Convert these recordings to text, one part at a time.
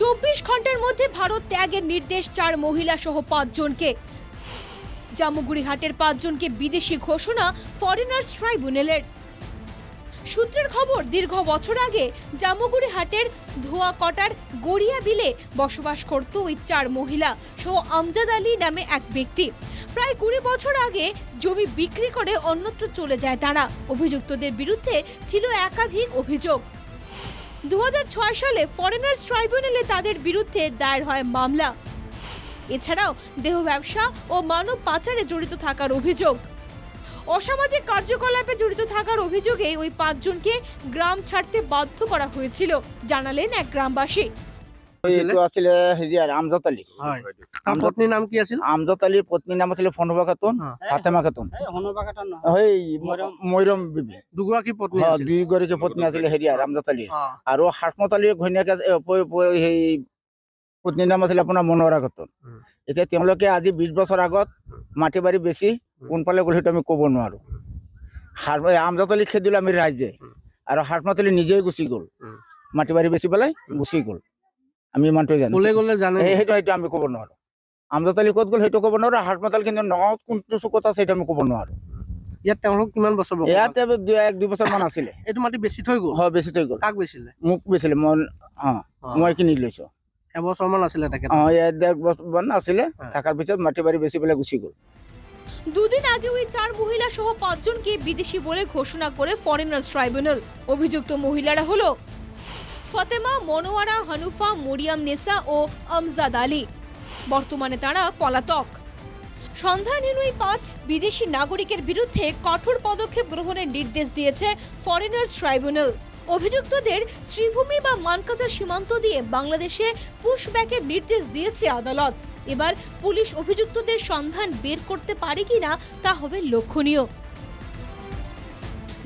চব্বিশ ঘণ্টার মধ্যে ভারত ত্যাগের নির্দেশ চার মহিলা সহ পাঁচজনকে। জামুগুড়ি হাটের পাঁচজনকে বিদেশি ঘোষণা ফরেনার্স ট্রাইব্যুনালের। সূত্রের খবর, দীর্ঘ বছর আগে জামুগুড়ি হাটের ধোয়াকটার গড়িয়া বিলে বসবাস করত ওই চার মহিলা সহ আমজাদ আলী নামে এক ব্যক্তি। প্রায় কুড়ি বছর আগে জমি বিক্রি করে অন্যত্র চলে যায় তারা। অভিযুক্তদের বিরুদ্ধে ছিল একাধিক অভিযোগ। দু হাজার ছয় সালে ফরেনার্স ট্রাইব্যুনালে তাদের বিরুদ্ধে দায়ের হয় মামলা। এছাড়াও দেহ ব্যবসা ও মানব পাচারে জড়িত থাকার অভিযোগ। অসামাজিক কার্যকলাপে জড়িত থাকার অভিযোগে ওই পাঁচজনকে গ্রাম ছাড়তে বাধ্য করা হয়েছিল, জানালেন এক গ্রামবাসী। এইটো আছিলে হেৰি আমজাদ আলী। পত্নীৰ নাম কি আছিল? আমজাদ আলীৰ পত্নীৰ নাম আছিলে ফনুবা খাতুন ফাতেমা খাতুন। সেই মৈৰম। বিবি। দুগৰাকী পত্নী দুইগৰাকী পত্নী আছিলে হেৰি আৰু আমজাদ আলীৰ। আৰু হাসমত আলীৰ ঘৈণীয়েক আছে- এ, প- প- সেই পত্নীৰ নাম আছিলে আপোনাৰ মনোহৰা খাতুন। এতিয়া তেওঁলোকে আজি বিশ বছৰ আগত মাটি বাৰী বেছি কোনফালে গ'ল সেইটো আমি ক'ব নোৱাৰো। হার আমজাদ আলী খেদিলো আমি ৰাইজে। আৰু হাসমত আলী নিজেই গুচি গ'ল। মাটি বাৰী বেচি পেলাই গুচি গ'ল। আমি ইমানটোৱে জানো। ক'লে গ'লে জানে এই সেইটো সেইটো আমি ক'ব নোৱাৰো। আমজাদ আলী ক'ত গ'ল সেইটো ক'ব নোৱাৰো হাসপাতাল কিন্তু নগাঁৱত কোনটো চুকত আছে সেইটো আমি ক'ব নোৱাৰো। ইয়াত তেওঁলোক কিমান বছৰ ইয়াতে দুই এক দুই বছৰ মান আছিলে। এইটো মাটি বেছি থৈ গ'ল? হয় বেছি থৈ গ'ল। কাক বেচিলে? মোক বেছিলে মই অ মই কিনি লৈছো। এবছৰ মান আছিলে তেখেত অ ইয়াত ডেৰ বছৰ মান আছিলে। থাকাৰ পিছত মাটি বাৰী বেচি পেলাই গুচি গ'ল। দুদিন আগে ওই চার মহিলা সহ পাঁচজনকে বিদেশি বলে ঘোষণা করে ফরেনার্স ট্রাইব্যুনাল অভিযুক্ত মহিলারা হলো ফাতেমা, মনোয়ারা, হানুফা, মরিয়াম নেসা ও আমজাদ আলী। বর্তমানে তারা পলাতক। সন্ধানহীন ওই পাঁচ বিদেশি নাগরিকের বিরুদ্ধে কঠোর পদক্ষেপ গ্রহণের নির্দেশ দিয়েছে ফরেনার্স ট্রাইব্যুনাল অভিযুক্তদের শ্রীভূমি বা মানকাজার সীমান্ত দিয়ে বাংলাদেশে পুশব্যাকের নির্দেশ দিয়েছে আদালত। এবার পুলিশ অভিযুক্তদের সন্ধান বের করতে পারে কিনা তা হবে লক্ষণীয়।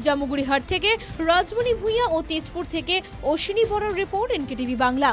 জামুগুড়িহাট থেকে রাজমণি ভূঁইয়া ও তেজপুর থেকে অশ্বিনী বড় রিপোর্ট এনকেটিভি বাংলা।